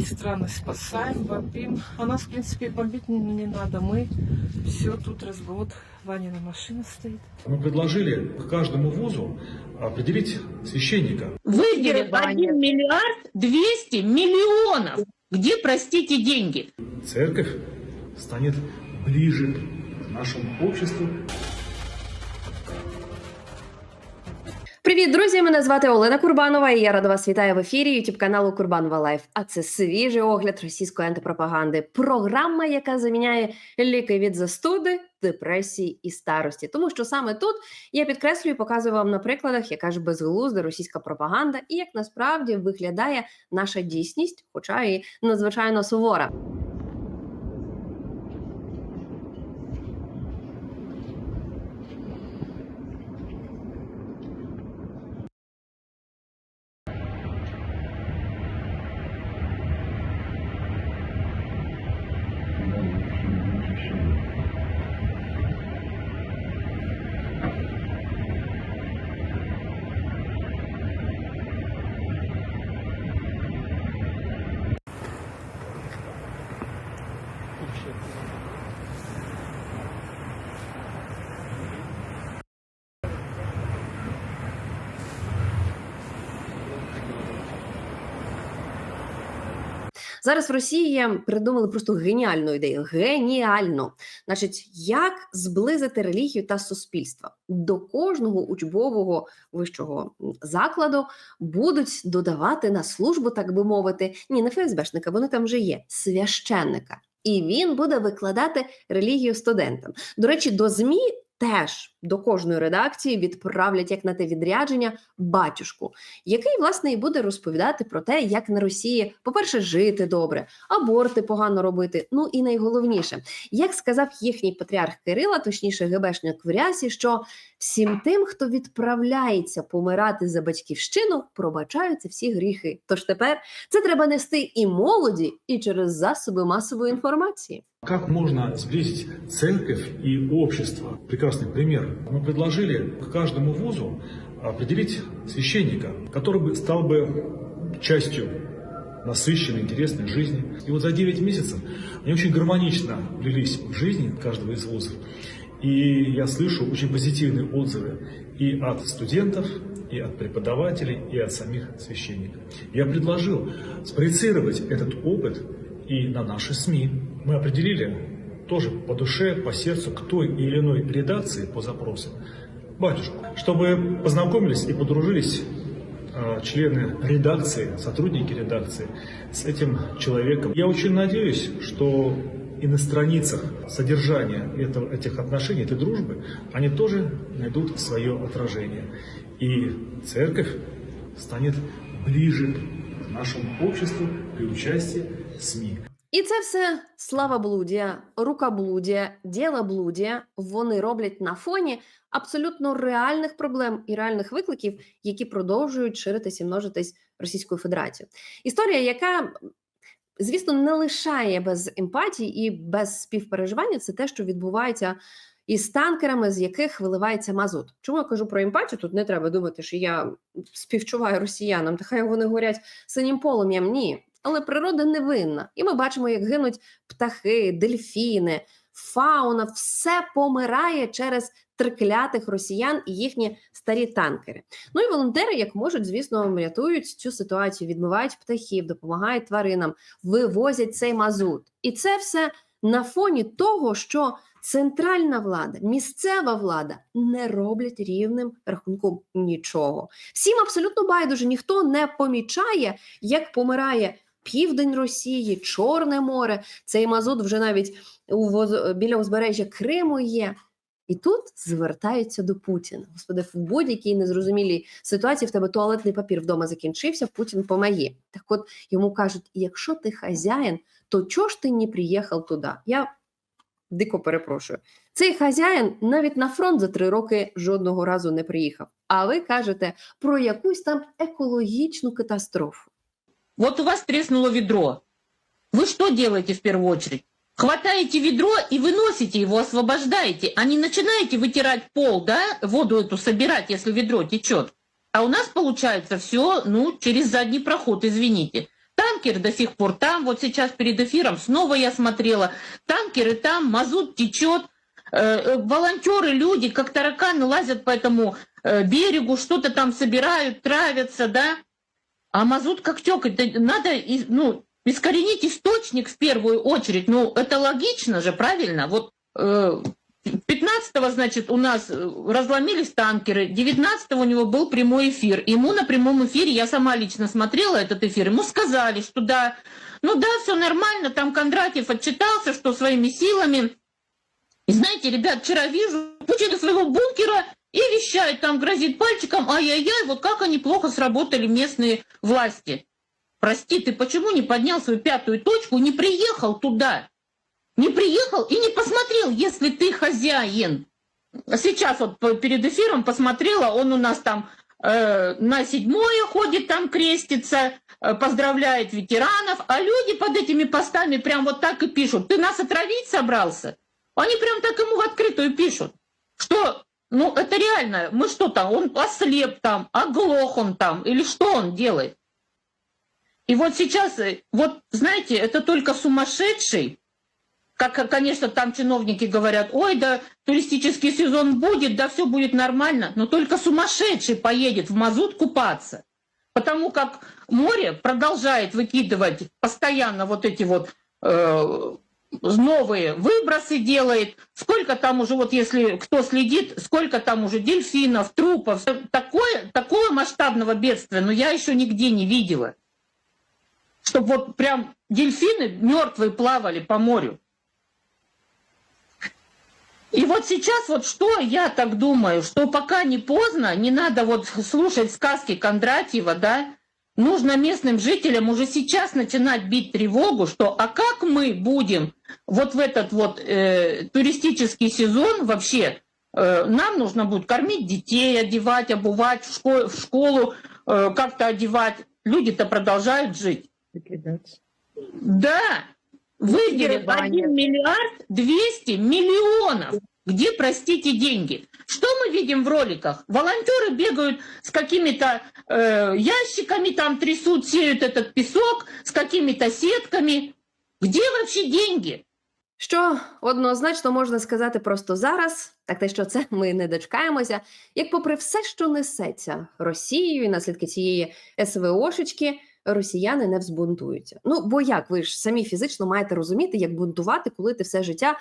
другие страны спасаем, бомбим. А нас, в принципе, бомбить не, не надо. Мы все тут развод. Ванина машина стоит. Мы предложили к каждому вузу определить священника. Выделили Ваня. 1 миллиард 200 миллионов. Где, простите, деньги? Церковь станет ближе к нашему обществу, Привіт, друзі! Мене звати Олена Курбанова, і я рада вас вітаю в ефірі ютуб каналу Курбанова Лайф. А це свіжий огляд російської антипропаганди. Програма, яка заміняє ліки від застуди, депресії і старості. Тому що саме тут я підкреслюю, показую вам на прикладах, яка ж безглузда російська пропаганда і як насправді виглядає наша дійсність, хоча і надзвичайно сувора. Зараз в Росії придумали просто геніальну ідею. Геніально. Значить, як зблизити релігію та суспільство до кожного учбового вищого закладу будуть додавати на службу, так би мовити, ні, не ФСБшника, вони там вже є, священника. І він буде викладати релігію студентам. До речі, до ЗМІ теж до кожної редакції відправлять як на те відрядження батюшку, який власне і буде розповідати про те, як на Росії, по-перше, жити добре, аборти погано робити. Ну і найголовніше, як сказав їхній патріарх Кирила, точніше ГБшник в рясі, що всім тим, хто відправляється помирати за батьківщину, пробачаються всі гріхи. Тож тепер це треба нести і молоді, і через засоби масової інформації. Как можно сблизить церковь и общество? Прекрасный пример. Мы предложили к каждому вузу определить священника, который бы стал бы частью насыщенной, интересной жизни. И вот за 9 месяцев они очень гармонично влились в жизнь каждого из вузов. И я слышу очень позитивные отзывы и от студентов, и от преподавателей, и от самих священников. Я предложил спроецировать этот опыт и на наши СМИ. Мы определили тоже по душе, по сердцу к той или иной редакции по запросу батюшку, чтобы познакомились и подружились э, члены редакции, сотрудники редакции с этим человеком. Я очень надеюсь, что и на страницах содержания этого, этих отношений, этой дружбы, они тоже найдут свое отражение. И церковь станет ближе к нашему обществу при участии СМИ. І це все славоблудія, рукоблудія, ділоблудія вони роблять на фоні абсолютно реальних проблем і реальних викликів, які продовжують ширитись і множитись Російською Федерацією. Історія, яка звісно не лишає без емпатії і без співпереживання, це те, що відбувається. Із танкерами, з яких виливається мазут. Чому я кажу про емпатію? Тут не треба думати, що я співчуваю росіянам, та хай вони горять синім полум'ям. Ні, але природа невинна. І ми бачимо, як гинуть птахи, дельфіни, фауна, все помирає через триклятих росіян і їхні старі танкери. Ну і волонтери, як можуть, звісно, рятують цю ситуацію, відмивають птахів, допомагають тваринам, вивозять цей мазут. І це все на фоні того, що центральна влада, місцева влада не роблять рівним рахунком нічого. Всім абсолютно байдуже, ніхто не помічає, як помирає південь Росії, Чорне море. Цей мазут вже навіть у біля узбережжя Криму є. І тут звертаються до Путіна. Господи, в будь-якій незрозумілій ситуації в тебе туалетний папір вдома закінчився, Путін помоги. Так от йому кажуть: якщо ти хазяїн, то чого ж ти не приїхав туди? Я дико перепрошую. Цей хазяїн навіть на фронт за три роки жодного разу не приїхав. А ви кажете про якусь там екологічну катастрофу. Вот у вас треснуло ведро. Вы что делаете в первую очередь? Хватаете ведро и выносите его, освобождаете, а не начинаете вытирать пол, да, воду эту собирать, если ведро течет. А у нас получается все, ну, через задний проход, извините. Танкер до сих пор там. Вот сейчас перед эфиром снова я смотрела. Танкеры там, мазут течет. Э, э, волонтеры, люди, как тараканы, лазят по этому э, берегу, что-то там собирают, травятся, да. А мазут как. Да Надо, ну, искоренить источник в первую очередь. Ну, это логично же, правильно? Вот э, 15-го, значит, у нас э, разломились танкеры, 19-го у него был прямой эфир. Ему на прямом эфире, я сама лично смотрела этот эфир, ему сказали, что да, ну да, все нормально, там Кондратьев отчитался, что своими силами. И знаете, ребят, вчера вижу, Путин из своего бункера и вещает, там грозит пальчиком, ай-яй-яй, вот как они плохо сработали местные власти. Прости, ты почему не поднял свою пятую точку, не приехал туда? Не приехал и не посмотрел, если ты хозяин. Сейчас вот перед эфиром посмотрела, он у нас там э, на седьмое ходит, там крестится, э, поздравляет ветеранов, а люди под этими постами прям вот так и пишут. Ты нас отравить собрался? Они прям так ему в открытую пишут, что, ну, это реально, мы что там, он ослеп там, оглох он там, или что он делает? И вот сейчас, э, вот, знаете, это только сумасшедший, как, э, конечно, там чиновники говорят, ой, да туристический сезон будет, да все будет нормально, но только сумасшедший поедет в мазут купаться. Потому как море продолжает выкидывать постоянно вот эти вот э, новые выбросы делает. Сколько там уже, вот если кто следит, сколько там уже дельфинов, трупов. Такое, такое масштабного бедствия, но я еще нигде не видела. Чтобы вот прям дельфины мертвые плавали по морю. И вот сейчас вот что я так думаю, что пока не поздно, не надо вот слушать сказки Кондратьева, да, нужно местным жителям уже сейчас начинать бить тревогу, что а как мы будем вот в этот вот э, туристический сезон вообще, э, нам нужно будет кормить детей, одевать, обувать, в, школ- в школу э, как-то одевать. Люди-то продолжают жить. Да, выделен Германия. 1 миллиард 200 миллионов. Где, простите, деньги? Что мы видим в роликах? Волонтеры бегают с какими-то э, ящиками, там трясут, сеют этот песок, с какими-то сетками. Где вообще деньги? Що однозначно можна сказати просто зараз, так те, що це ми не дочекаємося. Як, попри все, що несеться Росією і наслідки цієї СВОшечки, росіяни не взбунтуються. Ну бо як ви ж самі фізично маєте розуміти, як бунтувати, коли ти все життя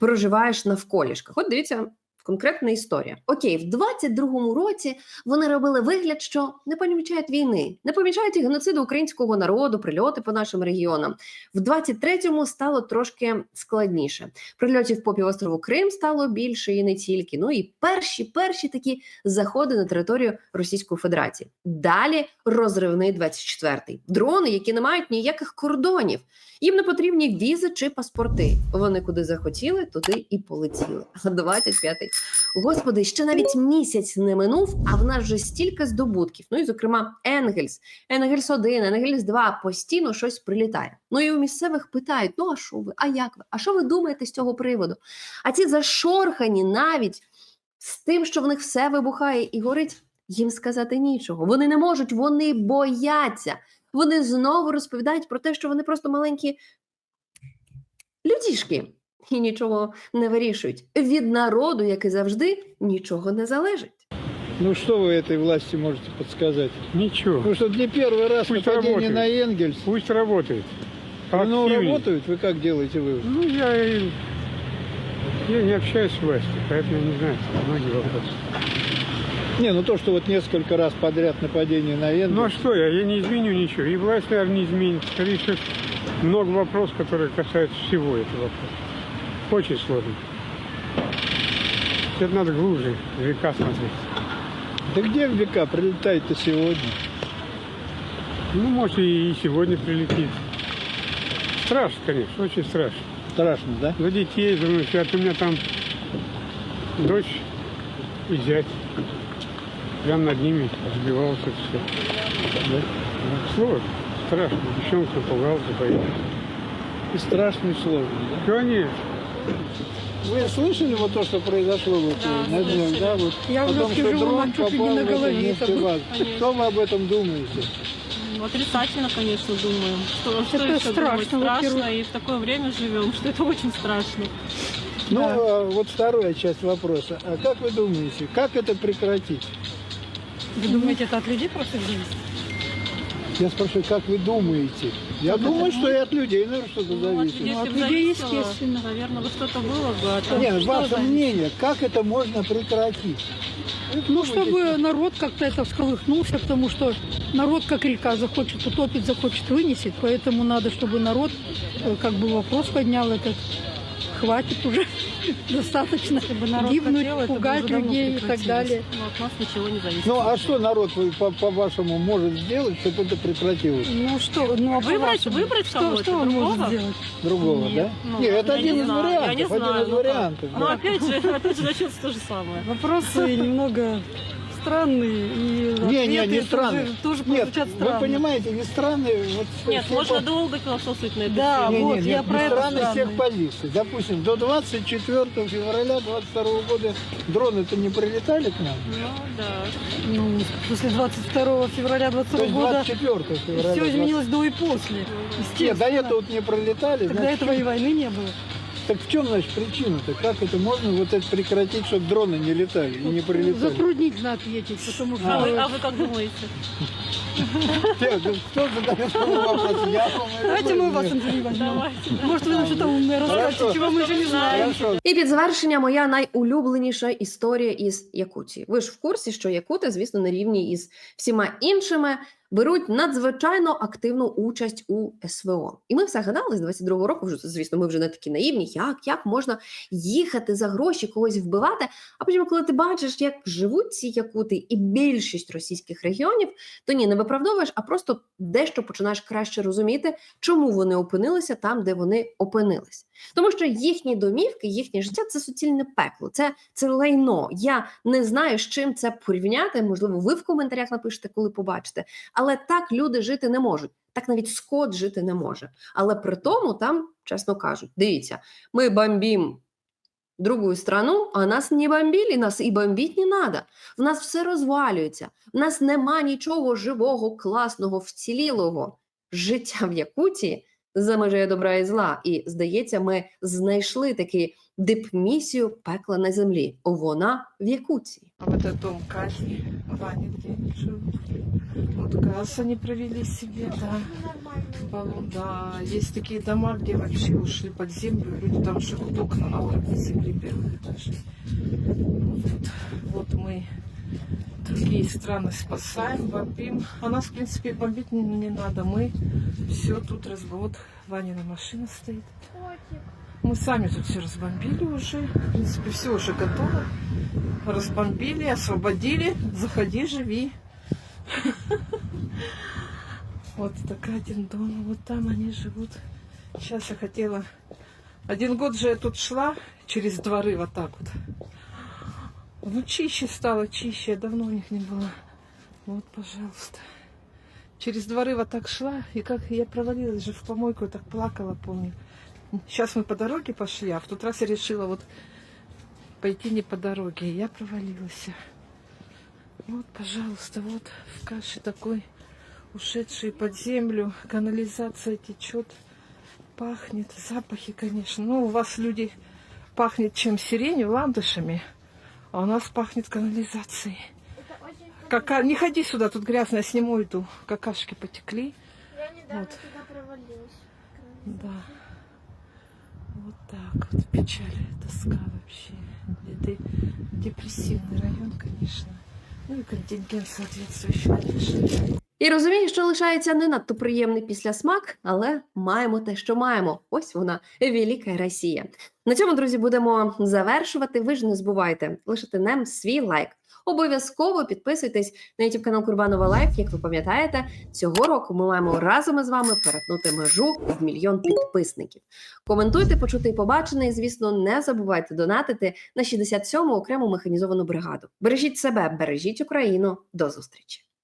проживаєш навколішках? От дивіться. Конкретна історія. Окей, в 22-му році вони робили вигляд, що не помічають війни, не помічають і геноциду українського народу, прильоти по нашим регіонам. В 23-му стало трошки складніше. Прильотів по півострову Крим стало більше і не тільки. Ну і перші перші такі заходи на територію Російської Федерації. Далі розривний 24-й. Дрони, які не мають ніяких кордонів. Їм не потрібні візи чи паспорти. Вони куди захотіли, туди і полетіли. А 25-й. Господи, ще навіть місяць не минув, а в нас вже стільки здобутків. Ну і зокрема, Енгельс, Енгельс 1, Енгельс 2 постійно щось прилітає. Ну і у місцевих питають: ну а що ви? А як ви? А що ви думаєте з цього приводу? А ці зашорхані навіть з тим, що в них все вибухає і горить, їм сказати нічого. Вони не можуть, вони бояться. Вони знову розповідають про те, що вони просто маленькі людішки і нічого не вирішують. Від народу, як і завжди, нічого не залежить. Ну что вы этой власти можете подсказать? Ничего. Потому что не первый раз Пусть нападение работает. на Энгельс. Пусть работает. Ну, Активнее. работают, вы как делаете вывод? Ну, я, и- я не общаюсь с властью, поэтому не знаю многие вопросы. Не, ну то, что вот несколько раз подряд нападение на Энгельс. Ну а что я? Я не изменю ничего. И власть, наверное, не изменит. Скорее всего, много вопросов, которые касаются всего этого вопроса. Очень сложно. Это надо глубже, века смотреть. Да где века прилетает-то сегодня? Ну, может, и сегодня прилетит. Страшно, конечно, очень страшно. Страшно, да? За детей, за внучат. У меня там дочь и зять. Прям над ними разбивался все. Да? Ну, Сложно, страшно. Девчонка напугался, боится. И страшно, и сложно, да? Конечно. Вы слышали вот то, что произошло вот э, на днях, да? Вот Я о уже том, что дрон ли не попал на в голове. Что вы об этом думаете? Ну, отрицательно, конечно, думаем. Что, что Это еще страшно, думать? Страшно, и в такое время живем, что это очень страшно. Ну, а вот вторая часть вопроса. А как вы думаете, как это прекратить? Вы думаете, это от людей просто зависит? Я спрашиваю, как вы думаете? Я думаю, что и от людей, наверное, что-то Ну, от зависит. людей, Ну, от если бы людей, зависело, естественно. Наверное, бы что-то было бы. а так Нет, что ваше зависит? мнение, как это можно прекратить? Вы Ну, думаете, чтобы народ как-то это всколыхнулся, потому что народ как река захочет утопить, захочет вынесет, поэтому надо, чтобы народ э, как бы вопрос поднял этот. Хватит уже, достаточно Если бы народ гибнуть, хотел, это бы пугать уже давно людей и так прекратилось. далее. Но от нас ничего не зависит. Ну, а что народ, вы, по- по-вашему, может сделать, чтобы это прекратилось? Ну что, ну а Выбрать- по-вашему, выбрать что, кого-то что он может другого? сделать? Другого, Нет, да? Ну, Нет, это я один не из знаю, вариантов. Я не знаю, один из ну как. вариантов. Ну, да. опять же, опять же, начнется то же самое. Вопросы немного странные и Не, не, не странные. тоже Нет, прозвучат вы понимаете, не странные. Вот Нет, можно пор- долго философствовать на эту Да. Не, вот, не, я нет, про не это странно с тех странный. позиций. Допустим, до 24 февраля 22 года дроны-то не прилетали к нам. Ну, да. Ну, после 22 февраля То 22 есть года 24 февраля. все изменилось до и после. Нет, до этого вот не пролетали. Тогда значит, этого и войны не было. Так в чем, значит, причина-то? Как это можно вот это прекратить, чтобы дроны не летали и не прилетали? Затруднительно ответить, потому что... А вы, а вы как думаете? Те, ну, Кто задает такой вопрос? Я вам это Давайте мы вас знаю. интервью возьмем. Давайте. Может, вы нам что-то умное расскажете, Хорошо. чего мы еще не знаем. Хорошо. І під завершення моя найулюбленіша історія із Якутії. Ви ж в курсі, що Якути, звісно, на рівні із всіма іншими беруть надзвичайно активну участь у СВО. І ми все гадали з 22-го року. Вже звісно, ми вже не такі наївні. Як, як можна їхати за гроші, когось вбивати? А потім, коли ти бачиш, як живуть ці якути, і більшість російських регіонів, то ні, не виправдовуєш, а просто дещо починаєш краще розуміти, чому вони опинилися там, де вони опинились. Тому що їхні домівки, їхнє життя це суцільне пекло, це, це лайно. Я не знаю, з чим це порівняти. Можливо, ви в коментарях напишете, коли побачите. Але так люди жити не можуть. Так навіть скот жити не може. Але при тому там, чесно кажуть, дивіться, ми бомбім другую страну, а нас не бомбили, нас і бомбіть не надо. В нас все розвалюється. В нас нема нічого живого, класного, вцілілого. Життя в Якутії за межею добра і зла. І здається, ми знайшли таки дипмісію пекла на землі. Вона в Якутії. А вот этот дом казни, Ваня, где они живут. Вот газ они провели себе, да. Баллон, да. Есть такие дома, где вообще ушли под землю. Люди там живут, окна на уровне земли первых этажей. Вот, вот мы другие страны спасаем, бомбим. А нас, в принципе, бомбить не, не надо. Мы все тут разбом. Вот Ванина машина стоит. Мы сами тут все разбомбили уже. В принципе, все уже готово. Разбомбили, освободили. Заходи, живи. Вот такой один дом. Вот там они живут. Сейчас я хотела... Один год же я тут шла через дворы вот так вот. Ну, чище стало, чище. Я давно у них не была. Вот, пожалуйста. Через дворы вот так шла, и как я провалилась же в помойку, так плакала, помню. Сейчас мы по дороге пошли, а в тот раз я решила вот пойти не по дороге, и я провалилась. Вот, пожалуйста, вот в каше такой ушедший под землю, канализация течет, пахнет, запахи, конечно. Ну, у вас люди пахнет чем сиренью, ландышами, а у нас пахнет канализацией. Кака... Не ходи сюда, тут грязно, я сниму иду. Какашки потекли. Я недавно Вот. туда провалилась. Да. Вот так вот. Печаль, тоска вообще. Это депрессивный район, конечно. Ну и контингент соответствующий, конечно. І розумію, що лишається не надто приємний післясмак, але маємо те, що маємо. Ось вона, велика Росія. На цьому, друзі, будемо завершувати. Ви ж не забувайте лишити нам свій лайк. Обов'язково підписуйтесь на YouTube канал Курбанова Лайф. Як ви пам'ятаєте, цього року ми маємо разом із вами перетнути межу в мільйон підписників. Коментуйте, почути і побачене. І, звісно, не забувайте донатити на 67-му окрему механізовану бригаду. Бережіть себе, бережіть Україну. До зустрічі!